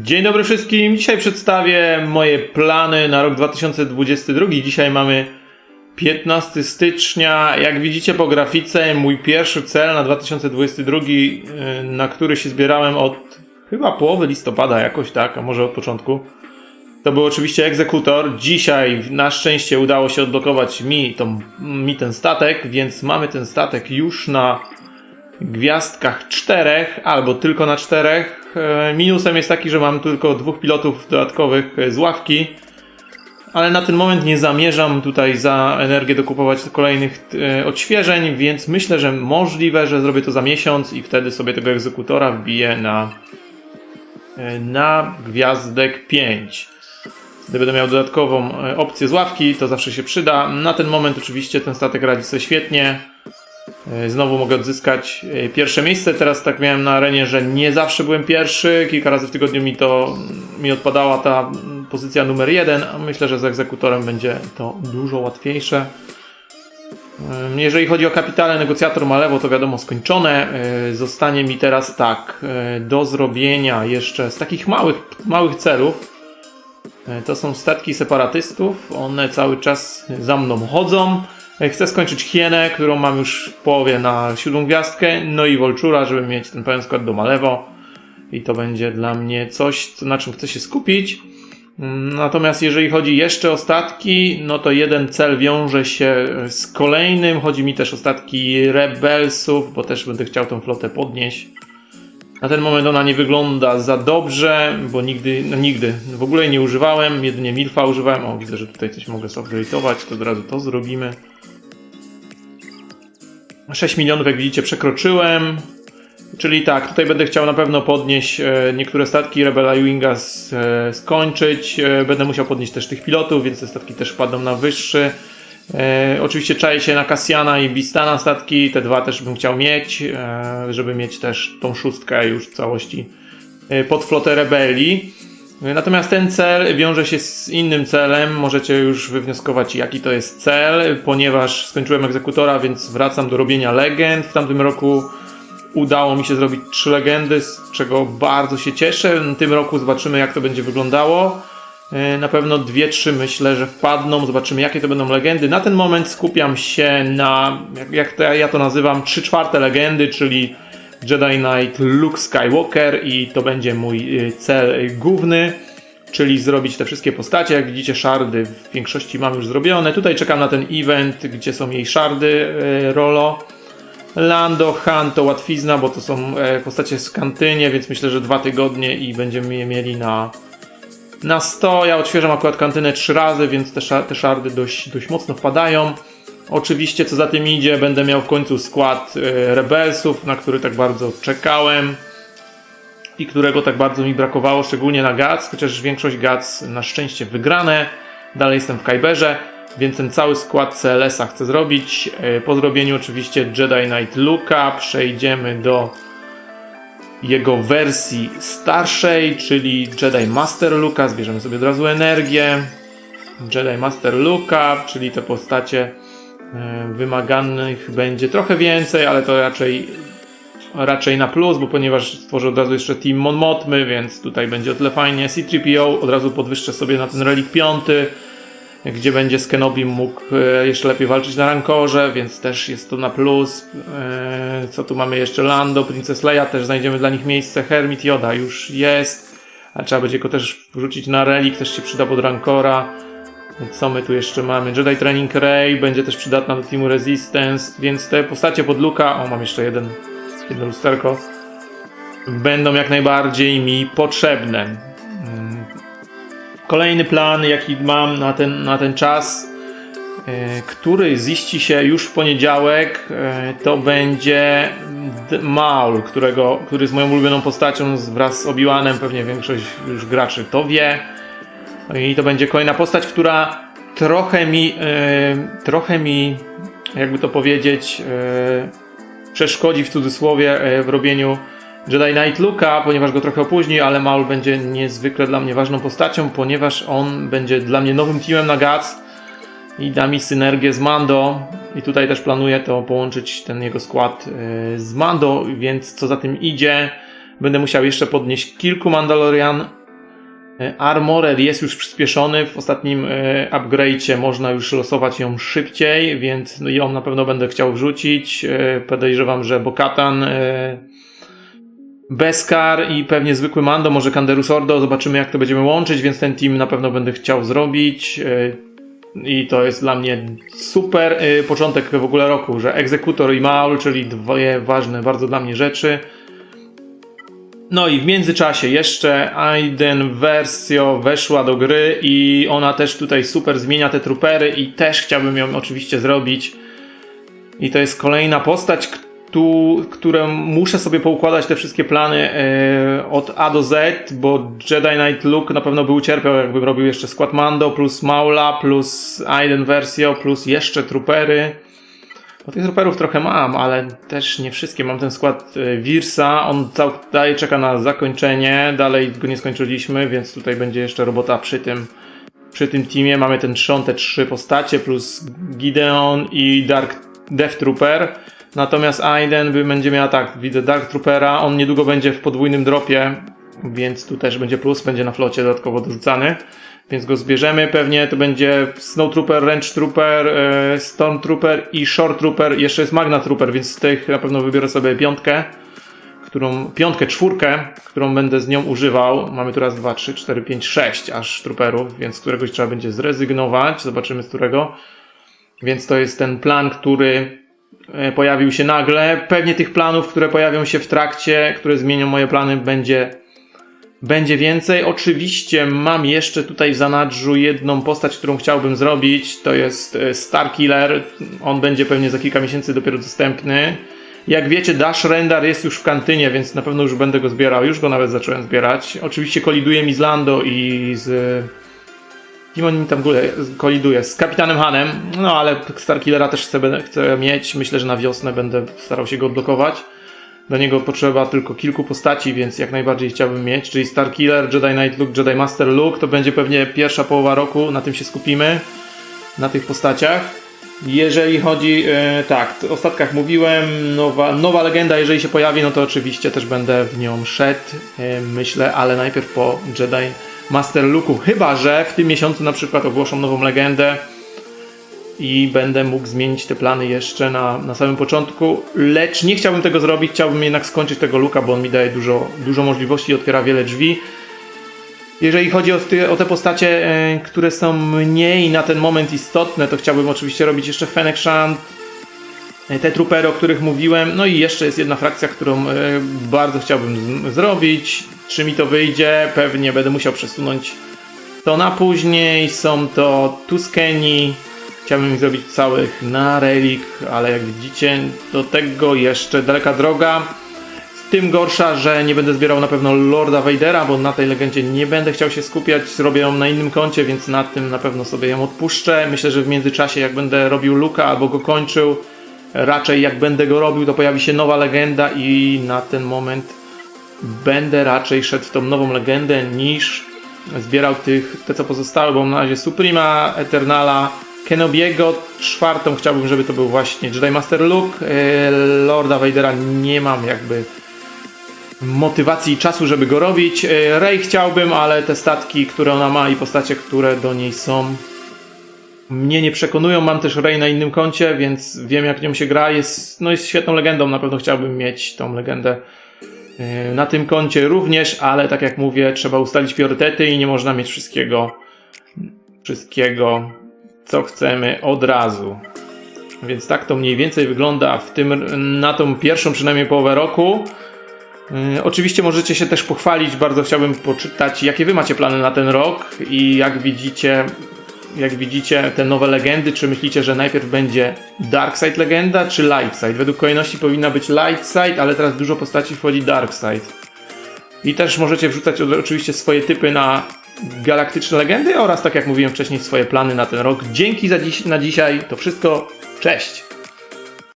Dzień dobry wszystkim. Dzisiaj przedstawię moje plany na rok 2022. Dzisiaj mamy 15 stycznia. Jak widzicie po grafice, mój pierwszy cel na 2022, yy, na który się zbierałem od chyba połowy listopada, jakoś tak, a może od początku. To był oczywiście egzekutor. Dzisiaj na szczęście udało się odblokować mi, tą, mi ten statek, więc mamy ten statek już na gwiazdkach czterech albo tylko na czterech. E, Minusem jest taki, że mam tylko dwóch pilotów dodatkowych e, z ławki, ale na ten moment nie zamierzam tutaj za energię dokupować kolejnych e, odświeżeń, więc myślę, że możliwe, że zrobię to za miesiąc i wtedy sobie tego egzekutora wbiję na, na gwiazdek 5. Gdy będę miał dodatkową opcję z ławki, to zawsze się przyda. Na ten moment oczywiście ten statek radzi sobie świetnie. E, Znowu mogę odzyskać e, pierwsze miejsce. Teraz tak miałem na arenie, że nie zawsze byłem pierwszy. Kilka razy w tygodniu mi to mi odpadała ta pozycja numer jeden, a myślę, że z egzekutorem będzie to dużo łatwiejsze. E, Jeżeli chodzi o kapitale, negocjator ma lewo, to wiadomo skończone. Zostanie mi teraz tak, do zrobienia jeszcze z takich małych, małych celów. To są statki separatystów. One cały czas za mną chodzą. E, Chcę skończyć Hienę, którą mam już w połowie na siódmą gwiazdkę. No i Volczura, żeby mieć ten pełen skład do Malewo. I to będzie dla mnie coś, co- na czym chcę się skupić. Mm, Natomiast jeżeli chodzi jeszcze o statki, no to jeden cel wiąże się z kolejnym. Chodzi mi też o statki Rebelsów, bo też będę chciał tą flotę podnieść. Na ten moment ona nie wygląda za dobrze, bo nigdy, no nigdy w ogóle nie używałem, jedynie Milfa używałem. O, widzę, że tutaj coś mogę upgrade'ować, to od razu to zrobimy. 6 milionów, jak widzicie, przekroczyłem. Czyli tak, tutaj będę chciał na pewno podnieść e, niektóre statki Rebela Winga s- e, skończyć. E, będę musiał podnieść też tych pilotów, więc te statki też wpadną na wyższy. Oczywiście czaję się na Cassiana i Bistana statki, te dwa też bym chciał mieć, żeby mieć też tą szóstkę już w całości pod flotę rebelii. Natomiast ten cel wiąże się z innym celem. Możecie już wywnioskować, jaki to jest cel, ponieważ skończyłem egzekutora, więc wracam do robienia legend. W tamtym roku udało mi się zrobić trzy legendy, z czego bardzo się cieszę. W tym roku zobaczymy, jak to będzie wyglądało. E, Na pewno dwie, trzy myślę, że wpadną. Zobaczymy, jakie to będą legendy. Na ten moment skupiam się na, jak to, ja to nazywam, trzy czwarte legendy, czyli Jedi Knight Luke Skywalker i to będzie mój y, cel główny, czyli zrobić te wszystkie postacie. Jak widzicie, szardy w większości mam już zrobione. Tutaj czekam na ten event, gdzie są jej szardy y, Rolo. Lando, Han to łatwizna, bo to są e, postacie z kantynie, więc myślę, że dwa tygodnie i będziemy je mieli na, na 100. Ja odświeżam akurat kantynę trzy razy, więc te szardy dość, dość mocno wpadają. Oczywiście, co za tym idzie, będę miał w końcu skład e, Rebelsów, na który tak bardzo czekałem i którego tak bardzo mi brakowało, szczególnie na GAC, chociaż większość GAC na szczęście wygrane. Dalej jestem w Kyberze, więc ten cały skład CLS-a chcę zrobić. E, Po zrobieniu oczywiście Jedi Knight Luka przejdziemy do jego wersji starszej, czyli Jedi Master Luka. Zbierzemy sobie od razu energię. Jedi Master Luka, czyli te postacie wymaganych będzie trochę więcej, ale to raczej raczej na plus, bo ponieważ stworzę od razu jeszcze Team Mon Mothmy, więc tutaj będzie o tyle fajnie. C-3PO od razu podwyższę sobie na ten relik piąty, gdzie będzie z Kenobim mógł e, jeszcze lepiej walczyć na rankorze, więc też jest to na plus. E, Co tu mamy jeszcze? Lando, Princess Leia, też znajdziemy dla nich miejsce. Hermit Yoda już jest, a trzeba będzie go też wrzucić na relik, też się przyda pod rankora. Co my tu jeszcze mamy? Jedi Training Ray będzie też przydatna do teamu Resistance, więc te postacie pod Luka, o mam jeszcze jeden, jedno lusterko, będą jak najbardziej mi potrzebne. Mm. Kolejny plan, jaki mam na ten, na ten czas, e, który ziści się już w poniedziałek, e, to będzie Maul, którego, który jest moją ulubioną postacią wraz z Obi-Wanem, pewnie większość już graczy to wie. I to będzie kolejna postać, która trochę mi, e, trochę mi, jakby to powiedzieć, e, przeszkodzi w cudzysłowie e, w robieniu Jedi Knight Luka, ponieważ go trochę opóźni, ale Maul będzie niezwykle dla mnie ważną postacią, ponieważ on będzie dla mnie nowym teamem na GAC i da mi synergię z Mando. I tutaj też planuję to połączyć ten jego skład z Mando, więc co za tym idzie, będę musiał jeszcze podnieść kilku Mandalorian E, Armored jest już przyspieszony, w ostatnim e, upgrade'cie można już losować ją szybciej, więc no, ją na pewno będę chciał wrzucić. E, Podejrzewam, że Bokatan, Beskar i pewnie zwykły Mando, może Kanderus Ordo, zobaczymy jak to będziemy łączyć, więc ten team na pewno będę chciał zrobić. I to jest dla mnie super początek w ogóle roku, że Egzekutor i Maul, czyli dwie ważne bardzo dla mnie rzeczy. No i w międzyczasie jeszcze Aiden Versio weszła do gry i ona też tutaj super zmienia te trupery i też chciałbym ją oczywiście zrobić. I to jest kolejna postać, któ- którą muszę sobie poukładać te wszystkie plany e, od A do Z, bo Jedi Knight Luke na pewno by ucierpiał, jakbym robił jeszcze skład Mando, plus Maula, plus Aiden Versio, plus jeszcze trupery. Bo tych truperów trochę mam, ale też nie wszystkie. Mam ten skład e, Wirsa, on dalej czeka na zakończenie, dalej go nie skończyliśmy, więc tutaj będzie jeszcze robota przy tym, przy tym teamie. Mamy ten trzon, te trzy postacie, plus Gideon i Dark Death Trooper. Natomiast Aiden będzie miała tak, widzę Dark Troopera, on niedługo będzie w podwójnym dropie, więc tu też będzie plus, będzie na flocie dodatkowo dorzucany. Więc go zbierzemy. Pewnie to będzie Snow Trooper, Range Trooper, Storm Trooper i Short Trooper. Jeszcze jest Magna Trooper, więc z tych na pewno wybiorę sobie piątkę, którą, piątkę, czwórkę, którą będę z nią używał. Mamy tu raz, dwa, trzy, cztery, pięć, sześć aż trooperów, więc z któregoś trzeba będzie zrezygnować. Zobaczymy z którego. Więc to jest ten plan, który e, pojawił się nagle. Pewnie tych planów, które pojawią się w trakcie, które zmienią moje plany, będzie będzie więcej. Oczywiście mam jeszcze tutaj w zanadrzu jedną postać, którą chciałbym zrobić. To jest e, Starkiller. On będzie pewnie za kilka miesięcy dopiero dostępny. Jak wiecie, Dash Rendar jest już w kantynie, więc na pewno już będę go zbierał. Już go nawet zacząłem zbierać. Oczywiście koliduje mi z Lando i z... Kim on tam koliduje? Z Kapitanem Hanem. No ale Starkillera też chcę, chcę mieć. Myślę, że na wiosnę będę starał się go odblokować. Do niego potrzeba tylko kilku postaci, więc jak najbardziej chciałbym mieć, czyli Starkiller, Jedi Knight Luke, Jedi Master Luke. To będzie pewnie pierwsza połowa roku, na tym się skupimy, na tych postaciach. Jeżeli chodzi, e, tak, o statkach mówiłem, nowa, nowa legenda, jeżeli się pojawi, no to oczywiście też będę w nią szedł, e, myślę, ale najpierw po Jedi Master Luke'u, chyba że w tym miesiącu na przykład ogłoszą nową legendę, i będę mógł zmienić te plany jeszcze na, na samym początku, lecz nie chciałbym tego zrobić, chciałbym jednak skończyć tego luka, bo on mi daje dużo, dużo możliwości i otwiera wiele drzwi. Jeżeli chodzi o te, o te postacie, e, które są mniej na ten moment istotne, to chciałbym oczywiście robić jeszcze Fennec Shand, e, te trupery, o których mówiłem, no i jeszcze jest jedna frakcja, którą e, bardzo chciałbym zrobić. Czy mi to wyjdzie? Pewnie będę musiał przesunąć to na później. Są to Tuskeni, Chciałbym zrobić całych na relik, ale jak widzicie, do tego jeszcze daleka droga. Tym gorsza, że nie będę zbierał na pewno Lorda Vadera, bo na tej legendzie nie będę chciał się skupiać. Zrobię ją na innym koncie, więc na tym na pewno sobie ją odpuszczę. Myślę, że w międzyczasie, jak będę robił Luka albo go kończył, raczej jak będę go robił, to pojawi się nowa legenda i na ten moment będę raczej szedł w tą nową legendę niż zbierał tych, te co pozostały, bo mam na razie Suprema, Eternala, Kenobiego, czwartą chciałbym, żeby to był właśnie Jedi Master Luke, e, Lorda Vadera nie mam jakby motywacji i czasu, żeby go robić. E, Rey chciałbym, ale te statki, które ona ma i postacie, które do niej są mnie nie przekonują. Mam też Rey na innym koncie, więc wiem jak nią się gra. Jest, no jest świetną legendą, na pewno chciałbym mieć tą legendę e, na tym koncie również, ale tak jak mówię, trzeba ustalić priorytety i nie można mieć wszystkiego, wszystkiego, co chcemy od razu. Więc tak to mniej więcej wygląda w tym, na tą pierwszą przynajmniej połowę roku. Yy, Oczywiście możecie się też pochwalić, bardzo chciałbym poczytać, jakie wy macie plany na ten rok i jak widzicie, jak widzicie te nowe legendy, czy myślicie, że najpierw będzie Dark Side legenda, czy Light Side? Według kolejności powinna być Light Side, ale teraz dużo postaci wchodzi Dark Side. I też możecie wrzucać oczywiście swoje typy na galaktyczne legendy oraz, tak jak mówiłem wcześniej, swoje plany na ten rok. Dzięki za dziś, na dzisiaj, to wszystko. Cześć!